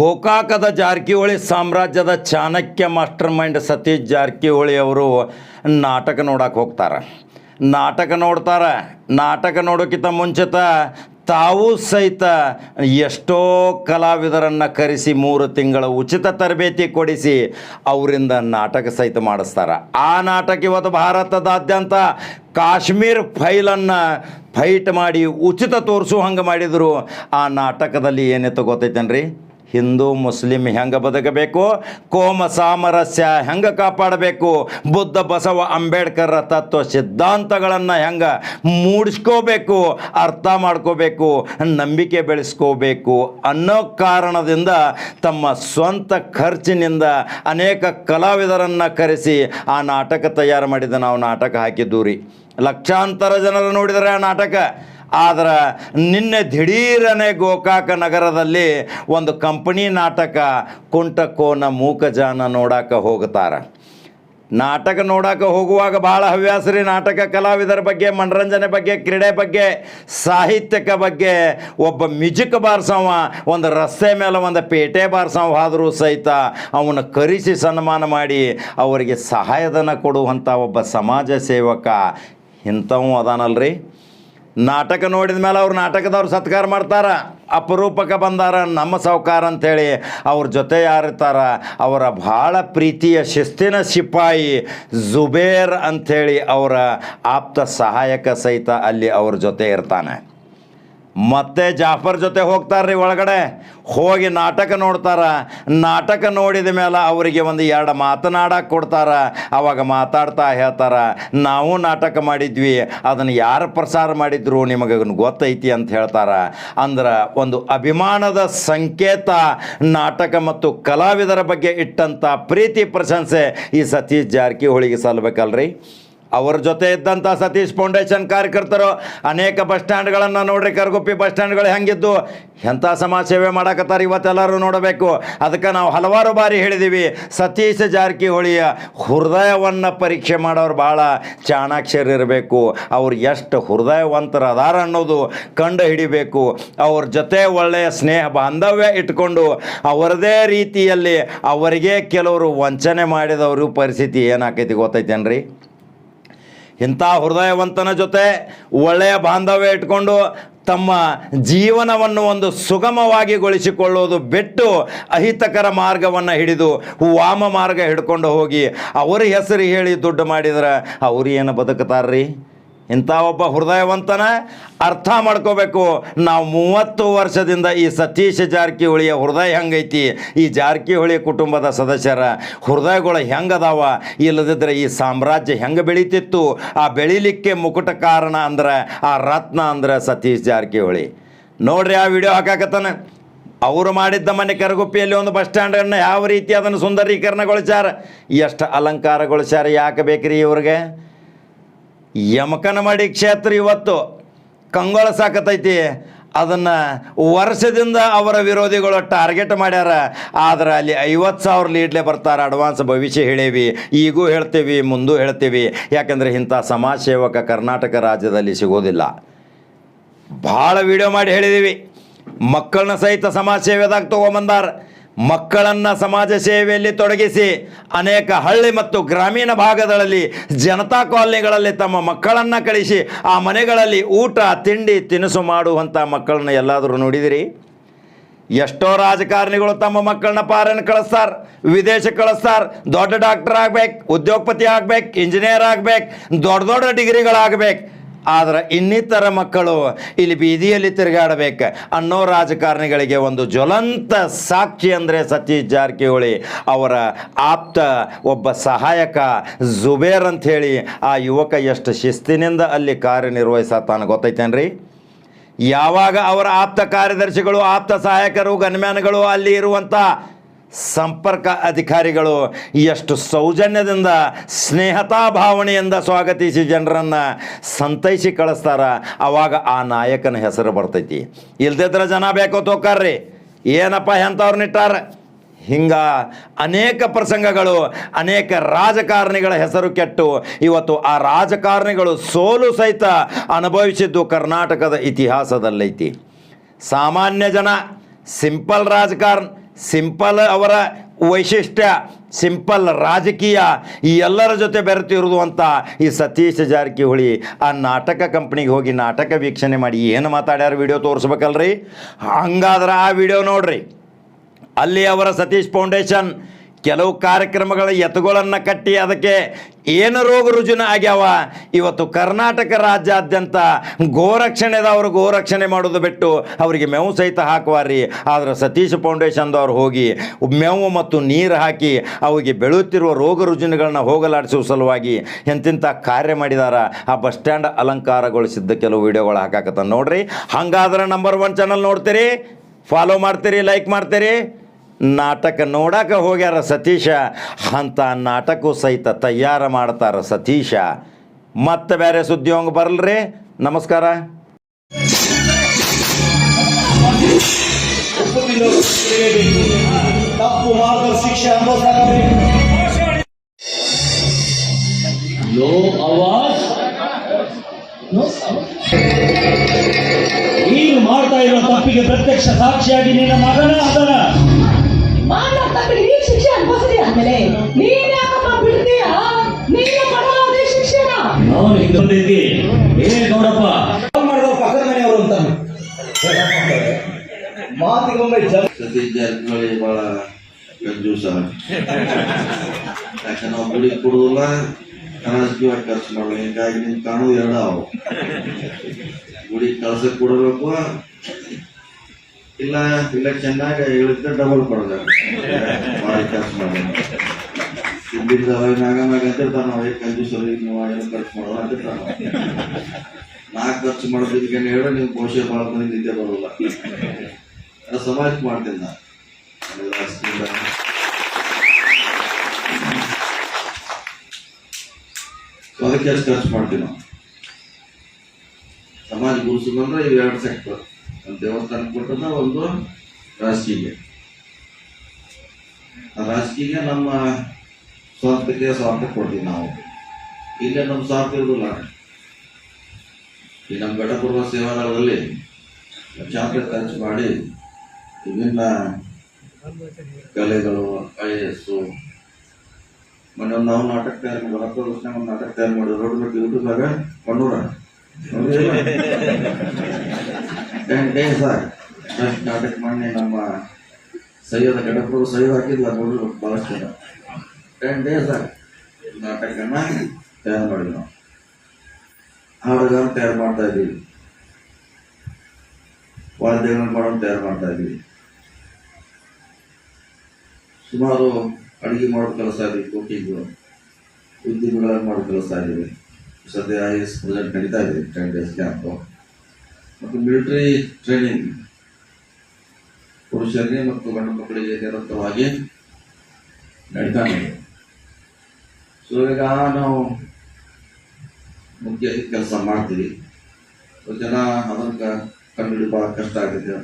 ಗೋಕಾಕದ ಜಾರಕಿಹೊಳಿ ಸಾಮ್ರಾಜ್ಯದ Chanakya master mind Satish Jarkiholi ಅವರು ನಾಟಕ ನೋಡಕ್ಕೆ ಹೋಗ್ತಾರೆ. ನಾಟಕ ನೋಡ್ತಾರೆ. ನಾಟಕ ನೋಡೋಕ್ಕಿಂತ ಮುಂಚಿತ ತಾವು ಸಹಿತ ಎಷ್ಟೋ ಕಲಾವಿದರನ್ನು ಕರೆಸಿ ಮೂರು ತಿಂಗಳ ಉಚಿತ ತರಬೇತಿ ಕೊಡಿಸಿ ಅವರಿಂದ ನಾಟಕ ಸಹಿತ ಮಾಡಿಸ್ತಾರೆ. ಆ ನಾಟಕ ಇವತ್ತು ಭಾರತದಾದ್ಯಂತ ಕಾಶ್ಮೀರ್ ಫೈಲನ್ನು ಫೈಟ್ ಮಾಡಿ ಉಚಿತ ತೋರಿಸೋ ಹಂಗೆ ಮಾಡಿದರು. ಆ ನಾಟಕದಲ್ಲಿ ಏನಿತ್ತು ಗೊತ್ತೈತೇನ್ರಿ? ಹಿಂದೂ ಮುಸ್ಲಿಂ ಹೆಂಗೆ ಬದುಕಬೇಕು? ಕೋಮ ಸಾಮರಸ್ಯ ಹೆಂಗೆ ಕಾಪಾಡಬೇಕು? ಬುದ್ಧ, ಬಸವ, ಅಂಬೇಡ್ಕರ್ ತತ್ವ ಸಿದ್ಧಾಂತಗಳನ್ನು ಹೆಂಗೆ ಮೂಡಿಸ್ಕೋಬೇಕು? ಅರ್ಥ ಮಾಡ್ಕೋಬೇಕು, ನಂಬಿಕೆ ಬೆಳೆಸ್ಕೋಬೇಕು ಅನ್ನೋ ಕಾರಣದಿಂದ ತಮ್ಮ ಸ್ವಂತ ಖರ್ಚಿನಿಂದ ಅನೇಕ ಕಲಾವಿದರನ್ನು ಕರೆಸಿ ಆ ನಾಟಕ ತಯಾರು ಮಾಡಿದ ನಾವು ನಾಟಕ ಹಾಕಿದ್ದು ರೀ ಲಕ್ಷಾಂತರ ಜನರು ನೋಡಿದರೆ ಆ ನಾಟಕ. ಆದ್ರೆ ನಿನ್ನೆ ದಿಢೀರನೆ ಗೋಕಾಕ ನಗರದಲ್ಲಿ ಒಂದು ಕಂಪನಿ ನಾಟಕ ಕುಂಟಕೋನ ಮೂಕಜಾನ ನೋಡಕ್ಕೆ ಹೋಗ್ತಾರೆ ನಾಟಕ ನೋಡಕ್ಕೆ ಹೋಗುವಾಗ ಭಾಳ ಹವ್ಯಾಸ ರೀ ನಾಟಕ ಕಲಾವಿದರ ಬಗ್ಗೆ, ಮನರಂಜನೆ ಬಗ್ಗೆ, ಕ್ರೀಡೆ ಬಗ್ಗೆ, ಸಾಹಿತ್ಯಕ ಬಗ್ಗೆ. ಒಬ್ಬ ಮ್ಯೂಜಿಕ್ ಬಾರ್ಸವ ಒಂದು ರಸ್ತೆ ಮೇಲೆ ಒಂದು ಪೇಟೆ ಬಾರ್ಸವ ಆದರೂ ಸಹಿತ ಅವನ ಕರೆಸಿ ಸನ್ಮಾನ ಮಾಡಿ ಅವರಿಗೆ ಸಹಾಯಧನ ಕೊಡುವಂಥ ಒಬ್ಬ ಸಮಾಜ ಸೇವಕ ಇಂಥವೂ ಅದಾನಲ್ರಿ. ನಾಟಕ ನೋಡಿದ ಮೇಲೆ ಅವ್ರು ನಾಟಕದವ್ರು ಸತ್ಕಾರ ಮಾಡ್ತಾರ. ಅಪರೂಪಕ್ಕೆ ಬಂದಾರ. ನಮ್ಮ ಸಾವುಕಾರ ಅಂಥೇಳಿ ಅವ್ರ ಜೊತೆ ಯಾರಿರ್ತಾರ? ಅವರ ಭಾಳ ಪ್ರೀತಿಯ ಶಿಸ್ತಿನ ಸಿಪಾಯಿ ಜುಬೇರ್ ಅಂಥೇಳಿ ಅವರ ಆಪ್ತ ಸಹಾಯಕ ಸಹಿತ ಅಲ್ಲಿ ಅವ್ರ ಜೊತೆ ಇರ್ತಾನೆ. ಮತ್ತೆ ಜಾಫರ್ ಜೊತೆ ಹೋಗ್ತಾರ್ರಿ ಒಳಗಡೆ. ಹೋಗಿ ನಾಟಕ ನೋಡ್ತಾರ. ನಾಟಕ ನೋಡಿದ ಮೇಲೆ ಅವರಿಗೆ ಒಂದು ಎರಡು ಮಾತನಾಡಕ್ಕೆ ಕೊಡ್ತಾರ. ಅವಾಗ ಮಾತಾಡ್ತಾ ಹೇಳ್ತಾರ. ನಾವು ನಾಟಕ ಮಾಡಿದ್ವಿ. ಅದನ್ನು ಯಾರು ಪ್ರಸಾರ ಮಾಡಿದ್ರು ನಿಮಗೆ ಗೊತ್ತೈತಿ ಅಂತ ಹೇಳ್ತಾರ. ಅಂದ್ರೆ ಒಂದು ಅಭಿಮಾನದ ಸಂಕೇತ ನಾಟಕ ಮತ್ತು ಕಲಾವಿದರ ಬಗ್ಗೆ ಇಟ್ಟಂಥ ಪ್ರೀತಿ ಪ್ರಶಂಸೆ ಈ ಸತೀಶ್ ಜಾರಕಿಹೊಳಿಗೆ ಸಲ್ಲಬೇಕಲ್ರಿ ಅವ್ರ ಜೊತೆ ಇದ್ದಂಥ ಸತೀಶ್ ಫೌಂಡೇಶನ್ ಕಾರ್ಯಕರ್ತರು ಅನೇಕ ಬಸ್ ಸ್ಟ್ಯಾಂಡ್ಗಳನ್ನು ನೋಡ್ರಿ, ಕರ್ಗುಪ್ಪಿ ಬಸ್ ಸ್ಟ್ಯಾಂಡ್ಗಳು ಹೆಂಗಿದ್ದು. ಎಂಥ ಸಮಾಜ ಸೇವೆ ಮಾಡಕತ್ತಾರೆ ಇವತ್ತೆಲ್ಲರೂ ನೋಡಬೇಕು. ಅದಕ್ಕೆ ನಾವು ಹಲವಾರು ಬಾರಿ ಹೇಳಿದ್ದೀವಿ ಸತೀಶ್ ಜಾರಕಿಹೊಳಿಯ ಹೃದಯವನ್ನು ಪರೀಕ್ಷೆ ಮಾಡೋರು ಭಾಳ ಚಾಣಾಕ್ಷರಿರಬೇಕು. ಅವ್ರು ಎಷ್ಟು ಹೃದಯವಂತರ ಅದಾರ ಅನ್ನೋದು ಕಂಡು ಹಿಡಿಬೇಕು. ಅವ್ರ ಜೊತೆ ಒಳ್ಳೆಯ ಸ್ನೇಹ ಬಾಂಧವ್ಯ ಇಟ್ಕೊಂಡು ಅವರದೇ ರೀತಿಯಲ್ಲಿ ಅವರಿಗೆ ಕೆಲವರು ವಂಚನೆ ಮಾಡಿದವರು ಪರಿಸ್ಥಿತಿ ಏನಾಕೈತಿ ಗೊತ್ತೈತೇನ್ರಿ? ಇಂಥ ಹೃದಯವಂತನ ಜೊತೆ ಒಳ್ಳೆಯ ಬಾಂಧವ್ಯ ಇಟ್ಕೊಂಡು ತಮ್ಮ ಜೀವನವನ್ನು ಒಂದು ಸುಗಮವಾಗಿ ಗೊಳಿಸಿಕೊಳ್ಳೋದು ಬಿಟ್ಟು ಅಹಿತಕರ ಮಾರ್ಗವನ್ನು ಹಿಡಿದು ವಾಮ ಮಾರ್ಗ ಹಿಡ್ಕೊಂಡು ಹೋಗಿ, ಅವರ ಹೆಸರು ಹೇಳಿ ದುಡ್ಡು ಮಾಡಿದ್ರೆ ಅವ್ರು ಏನು ಬದುಕ್ತಾರ್ರಿ ಇಂಥ ಒಬ್ಬ ಹೃದಯವಂತನ ಅರ್ಥ ಮಾಡ್ಕೋಬೇಕು. ನಾವು ಮೂವತ್ತು ವರ್ಷದಿಂದ ಈ ಸತೀಶ್ ಜಾರಕಿಹೊಳಿಯ ಹೃದಯ ಹೆಂಗೈತಿ? ಈ ಜಾರಕಿಹೊಳಿ ಕುಟುಂಬದ ಸದಸ್ಯರ ಹೃದಯಗಳು ಹೆಂಗದಾವ? ಇಲ್ಲದಿದ್ದರೆ ಈ ಸಾಮ್ರಾಜ್ಯ ಹೆಂಗೆ ಬೆಳೀತಿತ್ತು? ಆ ಬೆಳೀಲಿಕ್ಕೆ ಮುಕುಟ ಕಾರಣ ಅಂದ್ರೆ, ಆ ರತ್ನ ಅಂದ್ರೆ ಸತೀಶ್ ಜಾರಕಿಹೊಳಿ. ನೋಡ್ರಿ ಆ ವಿಡಿಯೋ ಹಾಕಾಕತ್ತಾನೆ. ಅವರು ಮಾಡಿದ್ದ ಮನೆ ಕರಗುಪ್ಪಿಯಲ್ಲಿ ಒಂದು ಬಸ್ ಸ್ಟ್ಯಾಂಡನ್ನು ಯಾವ ರೀತಿ ಅದನ್ನು ಸುಂದರೀಕರಣಗೊಳಿಸ್ಯಾರ? ಎಷ್ಟು ಅಲಂಕಾರಗೊಳಿಸ್ಯಾರ ಯಾಕೆ ಬೇಕ್ರಿ ಇವ್ರಿಗೆ? ಯಮಕನಮಡಿ ಕ್ಷೇತ್ರ ಇವತ್ತು ಕಂಗೊಳ ಸಾಕತೈತಿ. ಅದನ್ನು ವರ್ಷದಿಂದ ಅವರ ವಿರೋಧಿಗಳು ಟಾರ್ಗೆಟ್ ಮಾಡ್ಯಾರ. ಆದ್ರೆ ಅಲ್ಲಿ ಐವತ್ತು ಸಾವಿರ ಲೀಡ್ಲೆ ಬರ್ತಾರೆ. ಅಡ್ವಾನ್ಸ್ ಭವಿಷ್ಯ ಹೇಳೇವಿ. ಈಗೂ ಹೇಳ್ತೀವಿ, ಮುಂದೂ ಹೇಳ್ತೀವಿ. ಯಾಕಂದರೆ ಇಂಥ ಸಮಾಜ ಸೇವಕ ಕರ್ನಾಟಕ ರಾಜ್ಯದಲ್ಲಿ ಸಿಗೋದಿಲ್ಲ. ಭಾಳ ವಿಡಿಯೋ ಮಾಡಿ ಹೇಳಿದ್ದೀವಿ ಮಕ್ಕಳನ್ನ ಸಹಿತ ಸಮಾಜ ಸೇವೆದಾಗ ತೊಗೊಂಬಂದಾರ. ಮಕ್ಕಳನ್ನು ಸಮಾಜ ಸೇವೆಯಲ್ಲಿ ತೊಡಗಿಸಿ ಅನೇಕ ಹಳ್ಳಿ ಮತ್ತು ಗ್ರಾಮೀಣ ಭಾಗಗಳಲ್ಲಿ ಜನತಾ ಕಾಲನಿಗಳಲ್ಲಿ ತಮ್ಮ ಮಕ್ಕಳನ್ನು ಕಳಿಸಿ ಆ ಮನೆಗಳಲ್ಲಿ ಊಟ, ತಿಂಡಿ, ತಿನಿಸು ಮಾಡುವಂಥ ಮಕ್ಕಳನ್ನ ಎಲ್ಲಾದರೂ ನೋಡಿದಿರಿ? ಎಷ್ಟೋ ರಾಜಕಾರಣಿಗಳು ತಮ್ಮ ಮಕ್ಕಳನ್ನ ಪಾರನ್ ಕಳಿಸ್ತಾರೆ, ವಿದೇಶ ಕಳಿಸ್ತಾರೆ, ದೊಡ್ಡ ಡಾಕ್ಟರ್ ಆಗ್ಬೇಕು, ಉದ್ಯೋಗಪತಿ ಆಗ್ಬೇಕು ಇಂಜಿನಿಯರ್ ಆಗ್ಬೇಕು, ದೊಡ್ಡ ದೊಡ್ಡ ಡಿಗ್ರಿಗಳಾಗ್ಬೇಕು ಆದ್ರೆ ಇನ್ನಿತರ ಮಕ್ಕಳು ಇಲ್ಲಿ ಬೀದಿಯಲ್ಲಿ ತಿರುಗಾಡಬೇಕು. ಅನ್ನೋ ರಾಜಕಾರಣಿಗಳಿಗೆ ಒಂದು ಜ್ವಲಂತ ಸಾಕ್ಷಿ ಅಂದರೆ ಸತೀಶ್ ಜಾರಕಿಹೊಳಿ ಅವರ ಆಪ್ತ ಒಬ್ಬ ಸಹಾಯಕ ಜುಬೇರ್ ಅಂಥೇಳಿ ಆ ಯುವಕ ಎಷ್ಟು ಶಿಸ್ತಿನಿಂದ ಅಲ್ಲಿ ಕಾರ್ಯನಿರ್ವಹಿಸತ್ತಾನ ಗೊತ್ತೈತೇನ್ರಿ? ಯಾವಾಗ ಅವರ ಆಪ್ತ ಕಾರ್ಯದರ್ಶಿಗಳು, ಆಪ್ತ ಸಹಾಯಕರು, ಗನ್ಮ್ಯಾನ್ಗಳು ಅಲ್ಲಿ ಇರುವಂಥ ಸಂಪರ್ಕ ಅಧಿಕಾರಿಗಳು ಎಷ್ಟು ಸೌಜನ್ಯದಿಂದ ಸ್ನೇಹತಾ ಭಾವನೆಯಿಂದ ಸ್ವಾಗತಿಸಿ ಜನರನ್ನು ಸಂತೈಸಿ ಕಳಿಸ್ತಾರ ಆವಾಗ ಆ ನಾಯಕನ ಹೆಸರು ಬರ್ತೈತಿ. ಇಲ್ದಿದ್ರೆ ಜನ ಬೇಕೋ ತೋಕಾರ್ರಿ. ಏನಪ್ಪ ಎಂಥವ್ರನ್ನಿಟ್ಟಾರ ಹಿಂಗ ಅನೇಕ ಪ್ರಸಂಗಗಳು, ಅನೇಕ ರಾಜಕಾರಣಿಗಳ ಹೆಸರು ಕೆಟ್ಟು ಇವತ್ತು ಆ ರಾಜಕಾರಣಿಗಳು ಸೋಲು ಸಹಿತ ಅನುಭವಿಸಿದ್ದು ಕರ್ನಾಟಕದ ಇತಿಹಾಸದಲ್ಲೈತಿ. ಸಾಮಾನ್ಯ ಜನ, ಸಿಂಪಲ್ ರಾಜಕಾರಣ ಸಿಂಪಲ್ ಅವರ ವೈಶಿಷ್ಟ್ಯ, ಸಿಂಪಲ್ ರಾಜಕೀಯ, ಈ ಎಲ್ಲರ ಜೊತೆ ಬೆರೆತಿರೋದು ಅಂತ ಈ ಸತೀಶ್ ಜಾರಕಿಹೊಳಿ ಆ ನಾಟಕ ಕಂಪ್ನಿಗೆ ಹೋಗಿ ನಾಟಕ ವೀಕ್ಷಣೆ ಮಾಡಿ ಏನು ಮಾತಾಡ್ಯಾರ ವಿಡಿಯೋ ತೋರಿಸ್ಬೇಕಲ್ರಿ? ಹಂಗಾದ್ರೆ ಆ ವಿಡಿಯೋ ನೋಡ್ರಿ. ಅಲ್ಲಿ ಅವರ ಸತೀಶ್ ಫೌಂಡೇಶನ್ ಕೆಲವು ಕಾರ್ಯಕ್ರಮಗಳ ಎತ್ತುಗಳನ್ನು ಕಟ್ಟಿ ಅದಕ್ಕೆ ಏನು ರೋಗ ರುಜುನ ಆಗ್ಯಾವ? ಇವತ್ತು ಕರ್ನಾಟಕ ರಾಜ್ಯಾದ್ಯಂತ ಗೋರಕ್ಷಣೆದವರು ಗೋರಕ್ಷಣೆ ಮಾಡೋದು ಬಿಟ್ಟು ಅವರಿಗೆ ಮೇವು ಸಹಿತ ಹಾಕುವಾರಿ. ಆದರೆ ಸತೀಶ್ ಫೌಂಡೇಶನ್ದವ್ರು ಹೋಗಿ ಮೇವು ಮತ್ತು ನೀರು ಹಾಕಿ ಅವರಿಗೆ ಬೆಳೆಯುತ್ತಿರುವ ರೋಗ ರುಜಿನಗಳನ್ನ ಹೋಗಲಾಡಿಸುವ ಸಲುವಾಗಿ ಎಂತಿಂಥ ಕಾರ್ಯ ಮಾಡಿದಾರ? ಆ ಬಸ್ ಸ್ಟ್ಯಾಂಡ್ ಅಲಂಕಾರಗೊಳಿಸಿದ್ದ ಕೆಲವು ವಿಡಿಯೋಗಳು ಹಾಕಾಕತ್ತ ನೋಡ್ರಿ. ಹಂಗಾದ್ರೆ ನಂಬರ್ ಒನ್ ಚಾನಲ್ ನೋಡ್ತೀರಿ. ಫಾಲೋ ಮಾಡ್ತೀರಿ ಲೈಕ್ ಮಾಡ್ತೀರಿ. ನಾಟಕ ನೋಡಕ ಹೋಗ್ಯಾರ ಸತೀಶ, ಅಂತ ನಾಟಕವು ಸಹಿತ ತಯಾರು ಮಾಡ್ತಾರ ಸತೀಶ. ಮತ್ತೆ ಬೇರೆ ಸುದ್ದಿ ಹೋಗ ಬರಲ್ರಿ? ನಮಸ್ಕಾರ. ಈಗ ಮಾಡ್ತಾ ಇರೋ ತಪ್ಪಿಗೆ ಪ್ರತ್ಯಕ್ಷ ಸಾಕ್ಷಿಯಾಗಿ ನಿನ್ನ ಮಗನ ಅದನ್ನ ಮಾಡೋ ತಪ್ಪಿಗೆ ನೀನ್ ಶಿಕ್ಷೆ ಅನ್ಭವಿಸಿದೆ ಆದ್ಮೇಲೆ ನೀನ್ ಯಾಕಪ್ಪ ಬಿಡ್ತೀಯ? ನೀನು ಕೊಡೋದೇ ಶಿಕ್ಷೆನ? ನಾನು ಹಿಂದೆ ಬಂದಿದ್ದಿ ಏ ನೋಡಪ್ಪ. ಮಾಡಿದವ ಪಕ್ಕದ ಮನೆಯವರು ಅಂತ ಮಾತಿಗೊಮ್ಮೆ ಜನ ಸತೀಶ್ ಜಾರಕಿಹೊಳಿ ಬಹಳ ಕಂಜೂಸ ಯಾಕಂದ್ರೆ ನಾವು ಗುಡಿ ಕೊಡುದಿಲ್ಲ ಖರ್ಚು ಮಾಡಲ್ಲ. ಹಿಂಗಾಗಿ ನಿಮ್ ಕಾಣುದು ಎರಡು ಅವು ಗುಡಿ ಕಳ್ಸಕ್ ಕೊಡಬೇಕು ಇಲ್ಲ ಇಲ್ಲ, ಚೆನ್ನಾಗಿ ಹೇಳಿದ್ರೆ ಡಬಲ್ ಕೊಡಬೇಕು ಭಾರಿ ಖರ್ಚು ಮಾಡಿ. ಇದ್ದಿದ್ದ ಮ್ಯಾಗ ಮ್ಯಾಗ ಅಂತಿರ್ತಾನ ನಾವು ಏನು ಖರ್ಚು ಮಾಡೋ ಅಂತಿರ್ತಾನ ನಾ ಖರ್ಚು ಮಾಡೋದಿದ್ಕೆ ಹೇಳಿ ನೀವು ಬಹುಶಃ ಭಾಳ ಮಂದಿ ನಿದ್ದೆ ಬರೋಲ್ಲ. ಸಮಾಜ ಮಾಡ್ತೀನಿ ನಾನು. ಅದಕ್ಕೆ ಖರ್ಚು ಮಾಡ್ತೀವಿ ನಾವು. ಸಮಾಜ ಗುರುಸೋದಂದ್ರೆ ಇವು ಎರಡು ಸೆಕ್ಟರ್ ದೇವಸ್ಥಾನ ಕೊಟ್ಟದ ಒಂದು ರಾಜಕೀಯ. ರಾಜಕೀಯ ನಮ್ಮ ಸ್ವಾರ್ಥಕ್ಕೆ ಸ್ವಾರ್ಥ ಕೊಡ್ತೀವಿ ನಾವು. ಇಲ್ಲೇ ನಮ್ಮ ಸ್ವಾರ್ಥ ಇರೋದಿಲ್ಲ ಈ ನಮ್ಮ ಘಟಪೂರ್ವ ಸೇವಾದಳದಲ್ಲಿ ಲಕ್ಷಾಂತರ ಖರ್ಚು ಮಾಡಿ ವಿಭಿನ್ನ ಕಲೆಗಳು ಐ ಎಸ್ ಮೊನ್ನೆ ನಾವು ನಾಟಕ ತಯಾರು ಮಾಡಿ ಒಂದು ನಾಟಕ ತಯಾರು ಮಾಡಿದ್ರು ರೋಡ್ ಬಿಟ್ಟು ಫಸ್ಟ್ ನಾಟಕ ಮಾಡಿ ನಮ್ಮ ಸೈಯದ ಗಡಪುರ ಸೈಯದ್ ಹಾಕಿದ್ಲ ನೋಡಿದ್ರು ಭಾಳಷ್ಟು ಜನ ಟೆನ್ ಡೇಸ್ ನಾಟಕನ ತಯಾರು ಮಾಡಿದ್ವಿ ನಾವು ಹಾಡುಗಳನ್ನು ತಯಾರು ಮಾಡ್ತಾ ಇದ್ದೀವಿ ವಾದ್ಯಗಳನ್ನು ಮಾಡೋದು ತಯಾರು ಮಾಡ್ತಾ ಇದ್ದೀವಿ ಸುಮಾರು ಅಡುಗೆ ಮಾಡೋ ಕೆಲಸ ಇದೆ ಕುಕಿಂಗು ಉದ್ಯಮಗಳನ್ನು ಮಾಡೋ ಕೆಲಸ ಇದೆ ಸದ್ಯ ಐ ಎಸ್ ಪ್ರೆಸೆಂಟ್ ನಡೀತಾ ಇದೆ ಟೆನ್ ಡೇಸ್ ಕ್ಯಾಂಪು ಮತ್ತು ಮಿಲಿಟರಿ ಟ್ರೈನಿಂಗ್ ಪುರುಷರಿಗೆ ಮತ್ತು ಗಂಡು ಮಕ್ಕಳಿಗೆ ನಿರಂತರವಾಗಿ ನಡೀತಾ ಇದೆ ಸೊ ಈಗ ನಾವು ಮುಖ್ಯ ಕೆಲಸ ಮಾಡ್ತೀವಿ. ಜನ ಅದನ್ನ ಕಂಡು ಭಾಳ ಕಷ್ಟ ಆಗಿದೆ.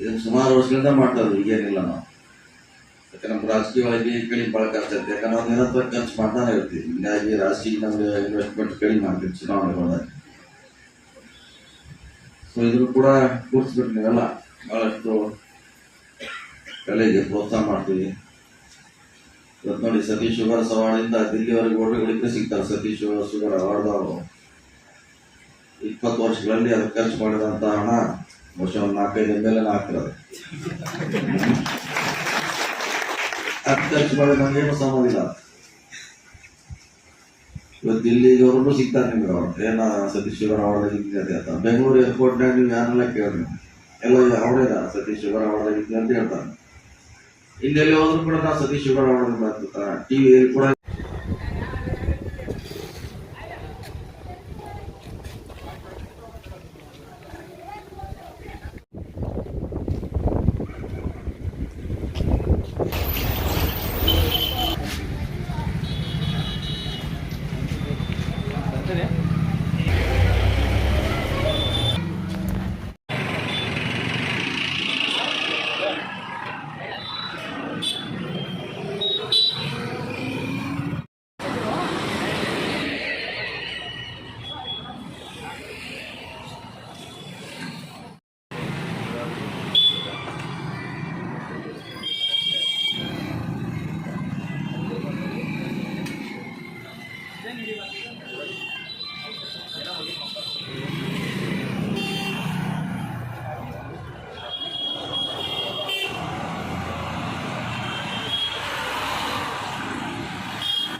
ಇದನ್ನು ಸುಮಾರು ವರ್ಷಗಳಿಂದ ಇದ್ವಿ ಈಗೇನಿಲ್ಲ ನಾವು. ಯಾಕಂದ್ರೆ ನಮ್ಮ ರಾಜಕೀಯವಾಗಿ ಕಡಿಮೆ ಭಾಳ ಕಷ್ಟ ಐತೆ ಯಾಕಂದ್ರೆ ನಾವು ನಿರಂತರ ಖರ್ಚು ಮಾಡ್ತಾನೆ ಇರ್ತೀವಿ. ಹಿಂಗಾಗಿ ರಾಜಕೀಯ ನಮಗೆ ಇನ್ವೆಸ್ಟ್ಮೆಂಟ್ ಕಡಿಮೆ ಮಾಡ್ತೀವಿ ಚುನಾವಣೆಗಳಾಗ ಸೊ ಇದ್ರು ಕೂಡ ಕೂರಿಸ್ಬೇಕು ನೀವೆಲ್ಲ ಬಹಳಷ್ಟು ಕಲೆಗೆ ಪ್ರೋತ್ಸಾಹ ಮಾಡ್ತೀವಿ. ಇವತ್ತು ನೋಡಿ ಸತೀಶ್ ಶುಗರ್ ಸವಾರ್ಡಿಂದ ದಿಲ್ಲಿವರೆಗೆ ಓಟುಗಳಿದ್ರೆ ಸಿಗ್ತಾರೆ ಸತೀಶ್ ಶುಗರ್ ಅವಾರ್ಡ್ದವರು ಇಪ್ಪತ್ತು ವರ್ಷಗಳಲ್ಲಿ ಅದಕ್ಕೆ ಖರ್ಚು ಮಾಡಿದಂತ ಹಣ ವರ್ಷ ಒಂದು ನಾಲ್ಕೈದು ಎಂ ಎಲ್ ಹಾಕಿರೋದು ಅದು ಖರ್ಚು ಮಾಡಿ ನಮಗೇನು ಸಂಬಂಧ ಇಲ್ಲ. ಇವತ್ತು ದಿಲ್ಲಿಗವ್ರು ಸಿಗ್ತಾರೆ ನಿಮ್ಗೆ ಅವ್ರು. ಏನ ಸತೀಶ್ ಅವಾರ್ಡ್ ವಿದ್ಯಾರ್ಥಿ ಅಂತ ಬೆಂಗಳೂರು ಏರ್ಪೋರ್ಟ್ನಾಗ ನೀವು ಯಾರನ್ನೆಲ್ಲ ಕೇಳಿ ಎಲ್ಲ ಅವರೇ ಸತೀಶ್ ಶುಗರ್ ಅವಾರ್ಡ್ ವಿದ್ಯಾರ್ಥಿ ಹೇಳ್ತಾರೆ. ಇಲ್ಲೆಲ್ಲಿ ಹೋದ್ರು ಕೂಡ ನಾವು ಸತೀಶ್ ಶುಗರ್ ಅವಾರ್ಡ್ ಟಿವಿಯಲ್ಲಿ ಕೂಡ